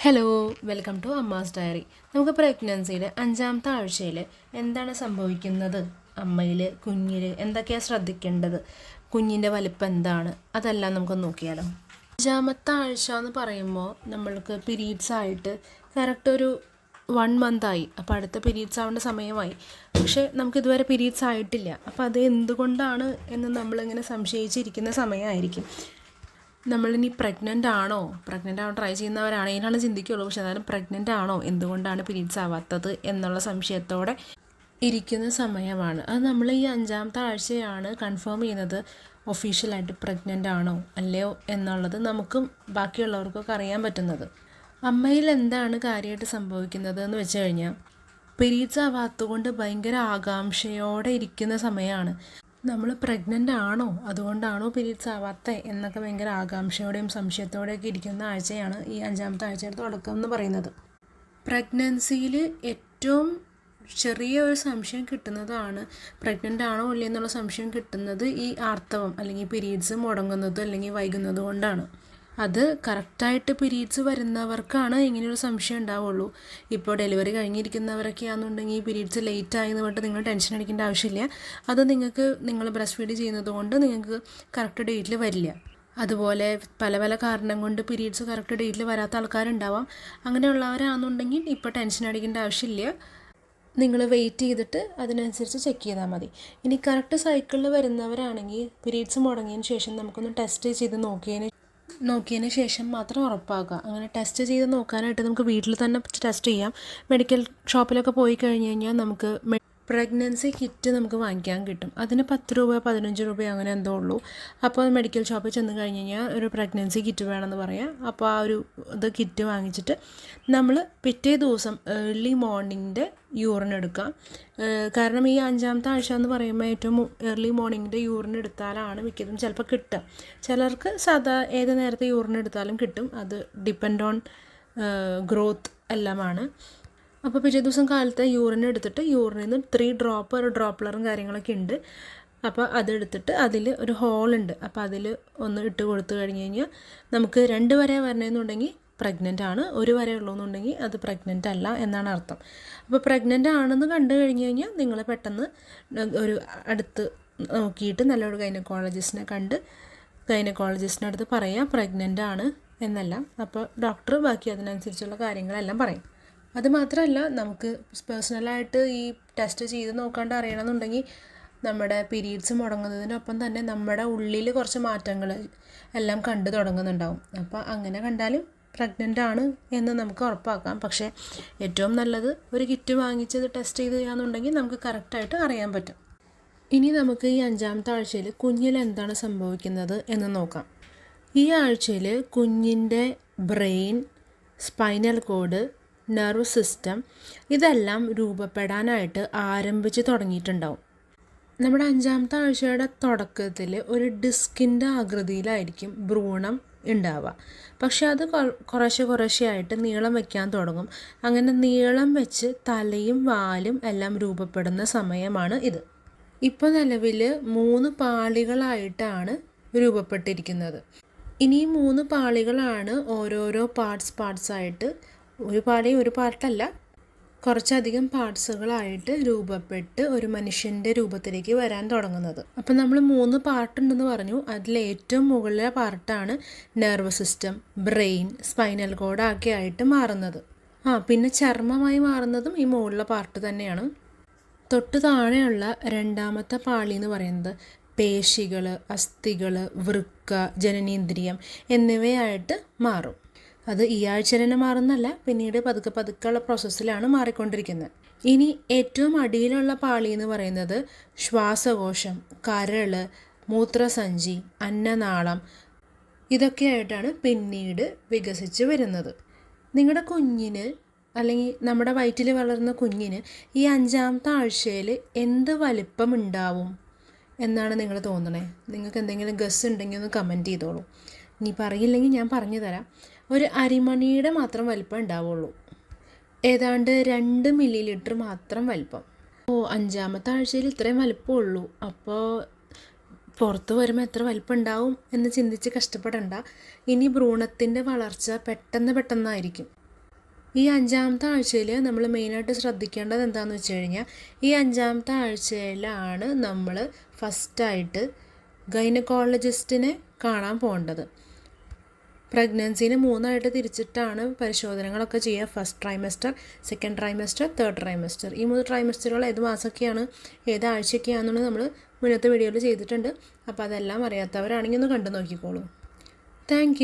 Hello welcome to Amma's diary നമുക്ക് പ്രഗ്നൻസിയുടെ അഞ്ചാമത്തെ ആഴ്ചയിൽ എന്താണ് സംഭവിക്കുന്നത്? അമ്മയിൽ കുഞ്ഞിൽ എന്തൊക്കെയാണ് ശ്രദ്ധിക്കേണ്ടത്? കുഞ്ഞിന്റെ വലിപ്പം എന്താണ്? അതെല്ലാം നമുക്ക് നോക്കിയാലോ. അഞ്ചാമത്തെ ആഴ്ച എന്ന് പറയുമ്പോൾ നമ്മൾക്ക് പീരീഡ്സ് ആയിട്ട് കറക്റ്റ് ഒരു വൺ മന്തായി അപ്പോൾ അടുത്ത പീരീഡ്സ് ആവേണ്ട സമയമായി. പക്ഷേ നമുക്കിതുവരെ പീരീഡ്സ് ആയിട്ടില്ല. അപ്പോൾ അത് എന്തുകൊണ്ടാണ് എന്ന് നമ്മളിങ്ങനെ സംശയിച്ചിരിക്കുന്ന സമയമായിരിക്കും. നമ്മളിനി പ്രഗ്നന്റ് ആണോ? പ്രഗ്നന്റ് ആവാൻ ട്രൈ ചെയ്യുന്നവരാണെങ്കിലാണ് ചിന്തിക്കുകയുള്ളൂ പക്ഷെ എന്നാലും പ്രഗ്നന്റ് ആണോ? എന്തുകൊണ്ടാണ് പീരീഡ്സ് ആവാത്തത് എന്നുള്ള സംശയത്തോടെ ഇരിക്കുന്ന സമയമാണ്. അത് നമ്മൾ ഈ അഞ്ചാമത്തെ ആഴ്ചയാണ് കൺഫേം ചെയ്യുന്നത് ഒഫീഷ്യലായിട്ട് പ്രഗ്നന്റ് ആണോ അല്ലയോ എന്നുള്ളത് നമുക്കും ബാക്കിയുള്ളവർക്കൊക്കെ അറിയാൻ പറ്റുന്നത്. അമ്മയിൽ എന്താണ് കാര്യമായിട്ട് സംഭവിക്കുന്നത് എന്ന് വെച്ച് കഴിഞ്ഞാൽ പീരീഡ്സ് ആവാത്തതുകൊണ്ട് ഭയങ്കര ആകാംക്ഷയോടെ ഇരിക്കുന്ന സമയമാണ്. നമ്മൾ പ്രഗ്നന്റ് ആണോ? അതുകൊണ്ടാണോ പീരീഡ്സ് ആവാത്തത് എന്നൊക്കെ ഭയങ്കര ആകാംക്ഷയോടെയും സംശയത്തോടെയൊക്കെ ഇരിക്കുന്ന ആഴ്ചയാണ് ഈ അഞ്ചാമത്തെ ആഴ്ചയുടെ തുടക്കം എന്ന് പറയുന്നത്. പ്രഗ്നൻസിയിൽ ഏറ്റവും ചെറിയ ഒരു സംശയം കിട്ടുന്നതാണ് പ്രഗ്നന്റ് ആണോ ഇല്ലേ എന്നുള്ള സംശയം കിട്ടുന്നത് ഈ ആർത്തവം അല്ലെങ്കിൽ പീരീഡ്സ് മുടങ്ങുന്നതും അല്ലെങ്കിൽ വൈകുന്നത് കൊണ്ടാണ്. അത് കറക്റ്റായിട്ട് പീരീഡ്സ് വരുന്നവർക്കാണ് ഇങ്ങനെയൊരു സംശയം ഉണ്ടാവുള്ളൂ. ഇപ്പോൾ ഡെലിവറി കഴിഞ്ഞിരിക്കുന്നവരൊക്കെ ആണെന്നുണ്ടെങ്കിൽ പീരീഡ്സ് ലേറ്റ് ആയെന്ന് പറഞ്ഞിട്ട് നിങ്ങൾ ടെൻഷൻ അടിക്കേണ്ട ആവശ്യമില്ല. അത് നിങ്ങൾക്ക് നിങ്ങൾ ബ്രസ്റ്റ് ഫീഡ് ചെയ്യുന്നതുകൊണ്ട് നിങ്ങൾക്ക് കറക്റ്റ് ഡേറ്റിൽ വരില്ല. അതുപോലെ പല പല കാരണം കൊണ്ട് പീരീഡ്സ് കറക്റ്റ് ഡേറ്റിൽ വരാത്ത ആൾക്കാരുണ്ടാവാം. അങ്ങനെയുള്ളവരാണെന്നുണ്ടെങ്കിൽ ഇപ്പോൾ ടെൻഷൻ അടിക്കേണ്ട ആവശ്യമില്ല. നിങ്ങൾ വെയിറ്റ് ചെയ്തിട്ട് അതിനനുസരിച്ച് ചെക്ക് ചെയ്താൽ മതി. ഇനി കറക്റ്റ് സൈക്കിളിൽ വരുന്നവരാണെങ്കിൽ പീരീഡ്സ് മുടങ്ങിയതിന് ശേഷം നമുക്കൊന്ന് ടെസ്റ്റ് ചെയ്ത് നോക്കിയതിന് നോക്കിയതിന് ശേഷം മാത്രം ഉറപ്പാക്കുക. അങ്ങനെ ടെസ്റ്റ് ചെയ്ത് നോക്കാനായിട്ട് നമുക്ക് വീട്ടിൽ തന്നെ ടെസ്റ്റ് ചെയ്യാം. മെഡിക്കൽ ഷോപ്പിലൊക്കെ പോയി കഴിഞ്ഞ് കഴിഞ്ഞാൽ നമുക്ക് പ്രഗ്നൻസി കിറ്റ് നമുക്ക് വാങ്ങിക്കാൻ കിട്ടും. അതിന് പത്ത് രൂപ പതിനഞ്ച് രൂപ അങ്ങനെ എന്തോ ഉള്ളൂ. അപ്പോൾ മെഡിക്കൽ ഷോപ്പിൽ ചെന്ന് കഴിഞ്ഞ് കഴിഞ്ഞാൽ ഒരു പ്രഗ്നൻസി കിറ്റ് വേണമെന്ന് പറയാം. അപ്പോൾ ആ ഒരു ഇത് കിറ്റ് വാങ്ങിച്ചിട്ട് നമ്മൾ പിറ്റേ ദിവസം ഏർലി മോർണിംഗിന്റെ യൂറിൻ എടുക്കാം കാരണം ഈ അഞ്ചാമത്തെ ആഴ്ച എന്ന് പറയുമ്പോൾ ഏറ്റവും ഏർലി മോർണിംഗിന്റെ യൂറിൻ എടുത്താലാണ് മിക്കതും ചിലപ്പോൾ കിട്ടുക. ചിലർക്ക് സാധാ ഏത് നേരത്തെ യൂറിൻ എടുത്താലും കിട്ടും. അത് ഡിപ്പെൻഡ് ഓൺ ഗ്രോത്ത് എല്ലാമാണ്. അപ്പോൾ പിറ്റേ ദിവസം കാലത്തെ യൂറിൻ എടുത്തിട്ട് യൂറിനിൽ നിന്ന് ത്രീ ഡ്രോപ്പ് ഒരു ഡ്രോപ്പ്ലറും കാര്യങ്ങളൊക്കെ ഉണ്ട്. അപ്പോൾ അതെടുത്തിട്ട് അതിൽ ഒരു ഹോളുണ്ട് അപ്പോൾ അതിൽ ഒന്ന് ഇട്ട് കൊടുത്തു കഴിഞ്ഞ് കഴിഞ്ഞാൽ നമുക്ക് രണ്ട് വരെ വരണമെന്നുണ്ടെങ്കിൽ പ്രഗ്നന്റ് ആണ്. ഒരു വരെ ഉള്ളൂന്നുണ്ടെങ്കിൽ അത് പ്രഗ്നന്റ് അല്ല എന്നാണ് അർത്ഥം. അപ്പോൾ പ്രഗ്നന്റ് ആണെന്ന് കണ്ടു കഴിഞ്ഞ് കഴിഞ്ഞാൽ നിങ്ങൾ പെട്ടെന്ന് ഒരു അടുത്ത് നോക്കിയിട്ട് നല്ലൊരു ഗൈനക്കോളജിസ്റ്റിനെ കണ്ട് ഗൈനക്കോളജിസ്റ്റിന്റെ അടുത്ത് പറയാം പ്രഗ്നന്റ് ആണ് എന്നെല്ലാം. അപ്പോൾ ഡോക്ടർ ബാക്കി അതിനനുസരിച്ചുള്ള കാര്യങ്ങളെല്ലാം പറയും. അത് മാത്രമല്ല നമുക്ക് പേഴ്സണലായിട്ട് ഈ ടെസ്റ്റ് ചെയ്ത് നോക്കാണ്ട് അറിയണമെന്നുണ്ടെങ്കിൽ നമ്മുടെ പീരീഡ്സ് മുടങ്ങുന്നതിനൊപ്പം തന്നെ നമ്മുടെ ഉള്ളിൽ കുറച്ച് മാറ്റങ്ങൾ എല്ലാം കണ്ടു തുടങ്ങുന്നുണ്ടാവും. അപ്പോൾ അങ്ങനെ കണ്ടാലും പ്രഗ്നന്റ് ആണ് എന്ന് നമുക്ക് ഉറപ്പാക്കാം. പക്ഷേ ഏറ്റവും നല്ലത് ഒരു കിറ്റ് വാങ്ങിച്ചത് ടെസ്റ്റ് ചെയ്ത് ചെയ്യാന്നുണ്ടെങ്കിൽ നമുക്ക് കറക്റ്റായിട്ട് അറിയാൻ പറ്റും. ഇനി നമുക്ക് ഈ അഞ്ചാമത്തെ ആഴ്ചയിൽ കുഞ്ഞിൽ എന്താണ് സംഭവിക്കുന്നത് എന്ന് നോക്കാം. ഈ ആഴ്ചയിൽ കുഞ്ഞിന്റെ brain spinal cord nerve system ഇതെല്ലാം രൂപപ്പെടാനായിട്ട് ആരംഭിച്ച് തുടങ്ങിയിട്ടുണ്ടാവും. നമ്മുടെ അഞ്ചാമത്തെ ആഴ്ചയുടെ തുടക്കത്തിൽ ഒരു ഡിസ്കിന്റെ ആകൃതിയിലായിരിക്കും ഭ്രൂണം ഉണ്ടാവുക. പക്ഷെ അത് കുറേശ്ശെ കുറേശ്ശെ ആയിട്ട് നീളം വയ്ക്കാൻ തുടങ്ങും. അങ്ങനെ നീളം വെച്ച് തലയും വാലും എല്ലാം രൂപപ്പെടുന്ന സമയമാണ് ഇത്. ഇപ്പോൾ നിലവിൽ മൂന്ന് പാളികളായിട്ടാണ് രൂപപ്പെട്ടിരിക്കുന്നത്. ഇനി മൂന്ന് പാളികളാണ് ഓരോരോ പാർട്സ് പാർട്സ് ആയിട്ട് ഒരു പാടി ഒരു പാർട്ടല്ല കുറച്ചധികം പാർട്സുകളായിട്ട് രൂപപ്പെട്ട് ഒരു മനുഷ്യന്റെ രൂപത്തിലേക്ക് വരാൻ തുടങ്ങുന്നത്. അപ്പം നമ്മൾ മൂന്ന് പാർട്ടുണ്ടെന്ന് പറഞ്ഞു. അതിൽ ഏറ്റവും മുകളിലെ പാർട്ടാണ് നെർവസ് സിസ്റ്റം ബ്രെയിൻ സ്പൈനൽ കോഡൊക്കെ ആയിട്ട് മാറുന്നത്. ആ പിന്നെ ചർമ്മമായി മാറുന്നതും ഈ മുകളിലെ പാർട്ട് തന്നെയാണ്. തൊട്ട് താഴെയുള്ള രണ്ടാമത്തെ പാളി എന്ന് പറയുന്നത് പേശികൾ അസ്ഥികൾ വൃക്ക ജനനേന്ദ്രിയം എന്നിവയായിട്ട് മാറും. അത് ഈ ആഴ്ച തന്നെ മാറുന്നല്ല പിന്നീട് പതുക്കെ പതുക്കെയുള്ള പ്രോസസ്സിലാണ് മാറിക്കൊണ്ടിരിക്കുന്നത്. ഇനി ഏറ്റവും അടിയിലുള്ള പാളി എന്ന് പറയുന്നത് ശ്വാസകോശം കരൾ മൂത്രസഞ്ചി അന്നനാളം ഇതൊക്കെയായിട്ടാണ് പിന്നീട് വികസിച്ച് വരുന്നത്. നിങ്ങളുടെ കുഞ്ഞിന് അല്ലെങ്കിൽ നമ്മുടെ വയറ്റിൽ വളർന്ന കുഞ്ഞിന് ഈ അഞ്ചാമത്തെ ആഴ്ചയിൽ എന്ത് വലിപ്പം ഉണ്ടാവും എന്നാണ് നിങ്ങൾ തോന്നണേ? നിങ്ങൾക്ക് എന്തെങ്കിലും ഗസ് ഉണ്ടെങ്കിൽ ഒന്ന് കമന്റ് ചെയ്തോളൂ. ഇനി പറയില്ലെങ്കിൽ ഞാൻ പറഞ്ഞു തരാം ഒരു അരിമണിയുടെ മാത്രം വലിപ്പം ഉണ്ടാവുള്ളൂ. ഏതാണ്ട് രണ്ട് മില്ലി ലിറ്റർ മാത്രം വലിപ്പം. ഓ അഞ്ചാമത്തെ ആഴ്ചയിൽ ഇത്രയും വലിപ്പമുള്ളൂ. അപ്പോൾ പുറത്ത് വരുമ്പോൾ എത്ര വലിപ്പം ഉണ്ടാവും എന്ന് ചിന്തിച്ച് കഷ്ടപ്പെടണ്ട. ഇനി ഭ്രൂണത്തിന്റെ വളർച്ച പെട്ടെന്ന് പെട്ടെന്നായിരിക്കും. ഈ അഞ്ചാമത്തെ ആഴ്ചയിൽ നമ്മൾ മെയിനായിട്ട് ശ്രദ്ധിക്കേണ്ടത് എന്താണെന്ന് വെച്ച് കഴിഞ്ഞാൽ ഈ അഞ്ചാമത്തെ ആഴ്ചയിലാണ് നമ്മൾ ഫസ്റ്റായിട്ട് ഗൈനക്കോളജിസ്റ്റിനെ കാണാൻ പോകേണ്ടത്. പ്രഗ്നൻസിനെ മൂന്നായിട്ട് തിരിച്ചിട്ടാണ് പരിശോധനകളൊക്കെ ചെയ്യുക. First trimester second trimester third trimester ഈ മൂന്ന് ട്രൈമസ്റ്ററുകൾ ഏത് മാസമൊക്കെയാണ് ഏത് നമ്മൾ മുന്നത്തെ വീഡിയോയിൽ ചെയ്തിട്ടുണ്ട്. അപ്പോൾ അതെല്ലാം അറിയാത്തവരാണെങ്കിൽ ഒന്ന് കണ്ടു നോക്കിക്കോളൂ താങ്ക്